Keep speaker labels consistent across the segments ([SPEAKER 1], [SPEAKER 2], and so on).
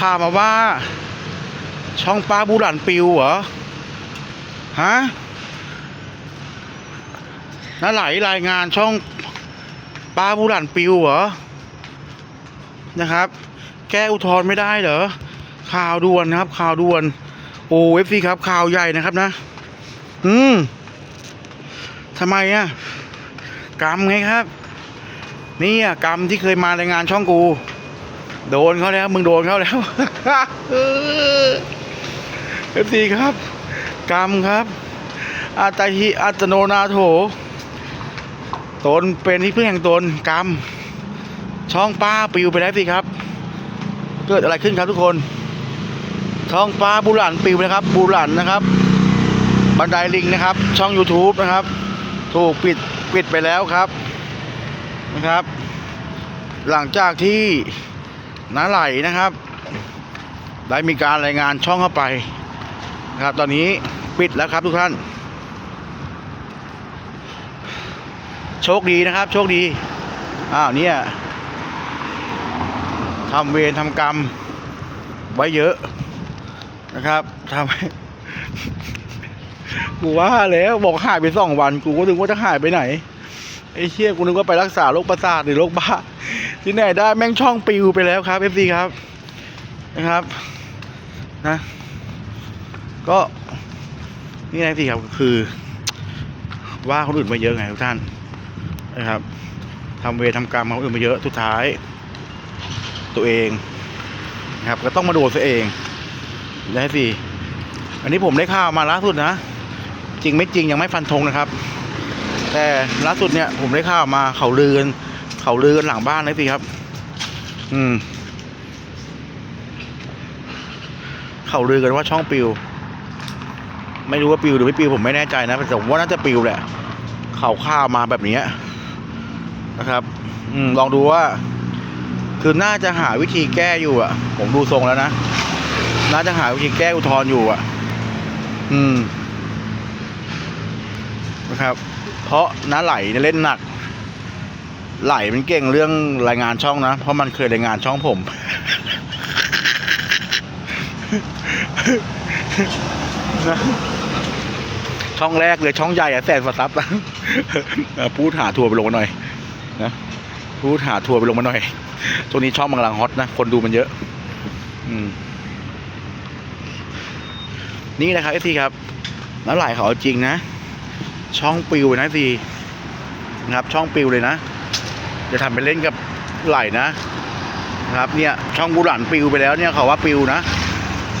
[SPEAKER 1] ข่าวมาว่า ช่องป้าบูหลันปิวเหรอ ฮะน้าไหลรายงานช่องป้าบูหลันปิวเหรอ นะครับ แก้อุทธรณ์ไม่ได้เหรอ ข่าวด่วนนะครับ ข่าวด่วน โอ้เอฟซีครับ ข่าวใหญ่นะครับนะ อืมทำไมอะกรรมไงครับ นี่อะกรรมที่เคยมารายงานช่องกู โดนเขาแล้ว มึงโดนเขาแล้วเอฟซีครับ กรรมครับ อาตาหิอัตโนนาโถ ตนเป็นที่พึ่งแห่งตนกรรม ช่องป้าปิวไปแล้วสิครับ เกิดอะไรขึ้นครับทุกคน ช่องป้าบุหลันปิวนะครับ บุหลันนะครับ บันไดลิงนะครับ ช่อง YouTube นะครับ ถูกปิดปิดไปแล้วครับนะครับ หลังจากที่ น้าไหลนะครับ ได้มีการรายงานช่องเข้าไปนะครับ ตอนนี้ปิดแล้วครับทุกท่าน โชคดีนะครับ โชคดีอ้าวเนี่ยทำเวรทำกรรม ไว้เยอะนะครับทำกูว่าแล้วบอกหายไปสองวัน กูก็นึกว่าจะหายไปไหนไอ้เชี่ยกูนึกว่าไปรักษาโรคประสาทหรือโรคบ้า ที่ไหนได้แม่งช่องปิวไปแล้วครับเอฟซีครับนะครับนะ ก็นี่นะสิครับคือ ว่าคนอื่นมาเยอะไงทุกท่านนะครับทำเวรทำกรรมมาคนอื่นมาเยอะสุดท้าย ตัวเองนะครับ ก็ต้องมาโดนตัวเองได้สิอันนี้ผมได้ข่าวมาล่าสุดนะ จริงไม่จริงยังไม่ฟันธงนะครับ แต่ล่าสุดเนี่ยผมได้ข่าวมาเขาลือกัน เขาลือกันหลังบ้านเลยสิครับ อืม เขาลือกันว่าช่องปิว ไม่รู้ว่าปิวหรือไม่ปิวผมไม่แน่ใจนะแต่ผมว่าน่าจะปิวแหละ เขาข่าวมาแบบนี้นะครับ อืม ลองดูว่า คือน่าจะหาวิธีแก้อยู่อะ ผมดูทรงแล้วนะ น่าจะหาวิธีแก้อุทธรณ์อยู่อะ อืมนะครับ เพราะน้าไหลเนี่ยเล่นหนัก ไหลมันเก่งเรื่องรายงานช่องนะ เพราะมันเคยรายงานช่องผมนะช่องแรกเลยช่องใหญ่อะแสนฟัซับนะพูดหาทัวร์ไปลงมาหน่อยนะพูดหาทัวร์ไปลงมาหน่อยช่วงนี้ช่องกำลังฮอตนะ คนดูมันเยอะ อืม นี่นะครับเอซีครับน้ำไหลเขาจริงนะ ช่องปิวนะสินะครับช่องปิวเลยนะ จะทำไปเล่นกับไหลนะนะครับเนี่ยช่องบุหลันปิวไปแล้วเนี่ยเขาว่าปิวนะ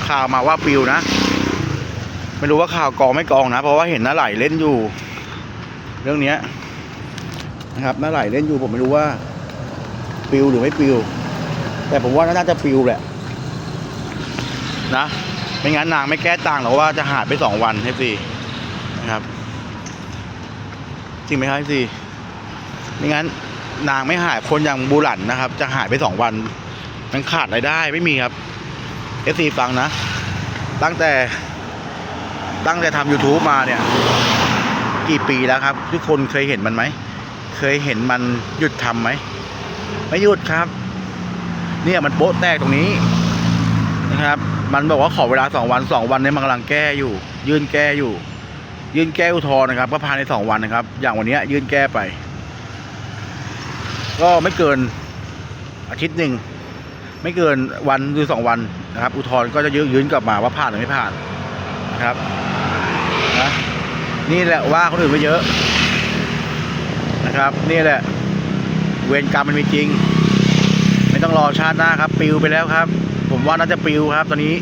[SPEAKER 1] ข่าวมาว่าปิวนะ ไม่รู้ว่าข่าวกองไม่กองนะ เพราะว่าเห็นน้าไหลเล่นอยู่ เรื่องเนี้ยนะครับน้าไหลเล่นอยู่ผมไม่รู้ว่าปิวหรือไม่ปิว แต่ผมว่าน่าจะปิวแหละนะไม่งั้นนางไม่แก้ต่างหรอกว่าจะหายไปสองวันให้สินะครับจริงไหมครับสิไม่งั้น นางไม่หายคนอย่างบูหลันนะครับ จะหายไปสองวันมันขาดรายได้ไม่มีครับเอฟซีฟังนะ ตั้งแต่ตั้งแต่ทำ YouTube มาเนี่ย กี่ปีแล้วครับ ทุกคนเคยเห็นมันไหม เคยเห็นมันหยุดทำไหม ไม่หยุดครับ เนี่ยมันโป๊ะแตกตรงนี้นะครับ มันบอกว่าขอเวลาสองวันสองวันเนี่ยมันกำลังแก้อยู่ ยื่นแก้อยู่ ยื่นแก้อุทธรณ์นะครับ ก็ภายในสองวันนะครับ อย่างวันนี้ยื่นแก้ไป ก็ไม่เกินอาทิตย์หนึ่งไม่เกินวันหรือสองวันนะครับ อุทธรณ์ก็จะยื่นยืนกลับมาว่าผ่านหรือไม่ผ่านนะครับนะนี่แหละว่าคนอื่นไปเยอะนะครับ นี่แหละ เวรกรรมมันมีจริง ไม่ต้องรอชาติหน้าครับปิวไปแล้วครับ ผมว่าน่าจะปิวครับ ตอนนี้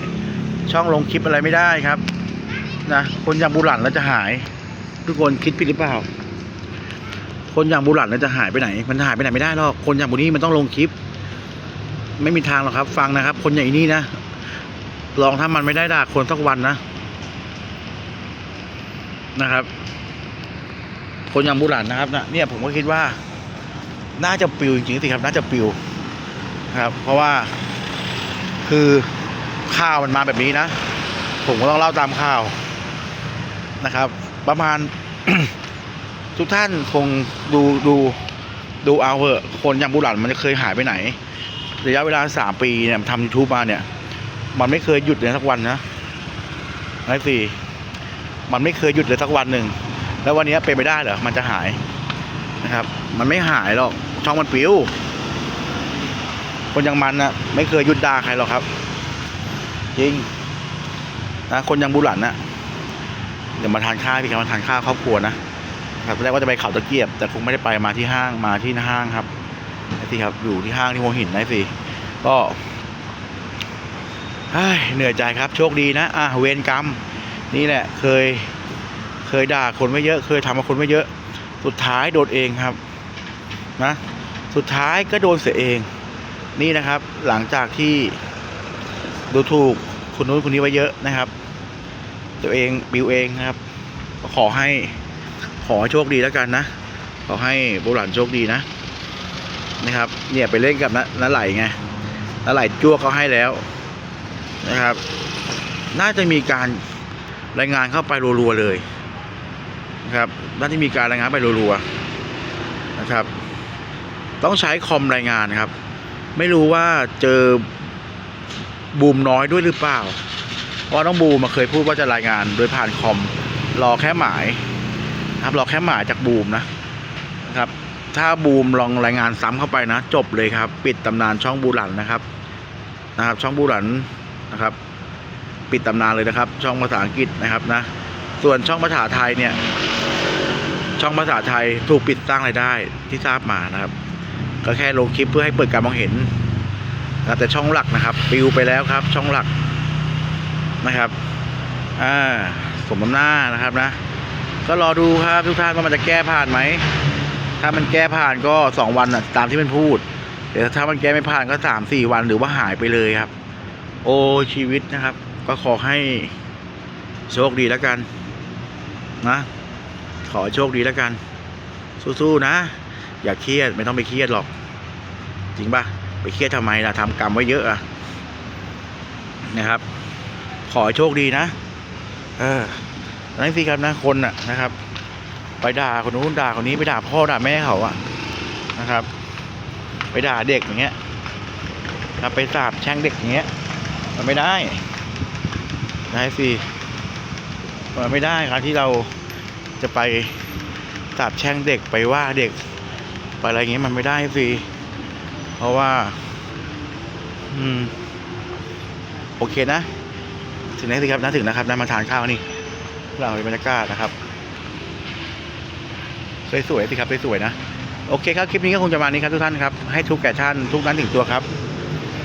[SPEAKER 1] ช่องลงคลิปอะไรไม่ได้ครับนะคนอย่างบุหลันแล้วจะหาย ทุกคนคิดผิดหรือเปล่า คนอย่างบุหลันแล้วจะหายไปไหน มันหายไปไหนไม่ได้หรอกคนอย่างบุนี้มันต้องลงคลิป ไม่มีทางหรอกครับ ฟังนะครับ คนอย่างนี้นะลองถ้ามันไม่ได้ด่าคนสักวันนะนะครับ คนอย่างบุหลันนะครับนะเนี่ยผมก็คิดว่า น่าจะปิวจริงๆสิครับ น่าจะปิวครับ เพราะว่าคือข่าวมันมาแบบนี้นะ ผมก็ต้องเล่าตามข่าวนะครับ ประมาณ ทุกท่านคงดูดูดูเอาเหอะคนอย่างบุหลันมันจะเคยหายไปไหน ระยะเวลาสามปีเนี่ยทำยูทูบมาเนี่ย มันไม่เคยหยุดเลยสักวันนะไอ้สี่มันไม่เคยหยุดเลยสักวันหนึ่งแล้ววันนี้เป็นไปได้เหรอมันจะหายนะครับ มันไม่หายหรอกช่องมันปิวคนอย่างมันนะไม่เคยหยุดด่าใครหรอกครับ จริงนะคนอย่างบุหลันนะเดี๋ยวมาทานข้าวพี่ครับมาทานข้าวครอบครัวนะ ครับแรกว่าจะไปเขาตะเกียบ แต่คงไม่ได้ไปมาที่ห้างมาที่ห้างครับไอ้สิครับ อยู่ที่ห้างที่หัวหินไอ้สิก็เฮ้ยเหนื่อยใจครับโชคดีนะ อะเวรกรรม นี่แหละ เคย เคยด่าคนไม่เยอะ เคยทำกับคนไม่เยอะ สุดท้ายโดนเองครับ นะ สุดท้ายก็โดนเสียเอง นี่นะครับ หลังจากที่ดูถูกคนนู้นคนนี้ไว้เยอะนะครับ ตัวเองบิวเองนะครับ ขอให้ ขอให้โชคดีแล้วกันนะ ขอให้โบราณโชคดีนะ นะครับ เนี่ยไปเล่นกับนน้าไหลไงน้าไหลจ้วเขาให้แล้วนะครับ น่าจะมีการรายงานเข้าไปรัวๆเลยนะครับน่าจะมีการรายงานไปรัวๆนะครับ ต้องใช้คอมรายงานครับ ไม่รู้ว่าเจอบูมน้อยด้วยหรือเปล่า เพราะน้องบูมมาเคยพูดว่าจะรายงานโดยผ่านคอมรอแค่หมาย ครับรอแค่หมายจากบูมนะนะครับ ถ้าบูมลองรายงานซ้ำเข้าไปนะ จบเลยครับ ปิดตำนานช่องบูหลันนะครับนะครับ ช่องบูหลันนะครับ ปิดตำนานเลยนะครับ ช่องภาษาอังกฤษนะครับนะ ส่วนช่องภาษาไทยเนี่ย ช่องภาษาไทยถูกปิดสร้างรายได้ที่ทราบมานะครับ ก็แค่ลงคลิปเพื่อให้เปิดการมองเห็นนะแต่ช่องหลักนะครับปิวไปแล้วครับ ช่องหลักนะครับ อ่าสมน้ำหน้านะครับนะ ก็รอดูครับทุกท่านว่ามันจะแก้ผ่านไหม ถ้ามันแก้ผ่านก็สองวันน่ะตามที่มันพูด เดี๋ยวถ้ามันแก้ไม่ผ่านก็สามสี่วันหรือว่าหายไปเลยครับ โอ้ชีวิตนะครับ ก็ขอให้โชคดีแล้วกันนะ ขอโชคดีแล้วกัน สู้ๆนะ อย่าเครียดไม่ต้องไปเครียดหรอก จริงปะไปเครียดทำไมล่ะทำกรรมไว้เยอะอะนะครับ ขอโชคดีนะ เออ นั่นสิครับนะคนน่ะนะครับ ไปด่าคนนู้นด่าคนนี้ไปด่าพ่อด่าแม่เขาอะนะครับ ไปด่าเด็กอย่างเงี้ยครับไปสาบแช่งเด็กอย่างเงี้ย มันไม่ได้ได้สิมันไม่ได้ครับที่เราจะไปสาบแช่งเด็กไปว่าเด็ก ไปอะไรเงี้ยมันไม่ได้สิเพราะว่า อืม โอเคนะ ถึงไหนสิครับนะถึงนะครับนะมาทานข้าวนี่ เราเป็นบรรยากาศนะครับ สวยๆสิครับสวยๆนะ โอเคครับ คลิปนี้ก็คงจะมานี้ครับทุกท่านครับ ให้ทุกแก่ท่านทุกนั้นถึงตัวครับ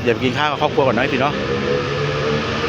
[SPEAKER 1] อย่าไปกินข้าวกับครอบครัวก่อนน้อยสิเนาะ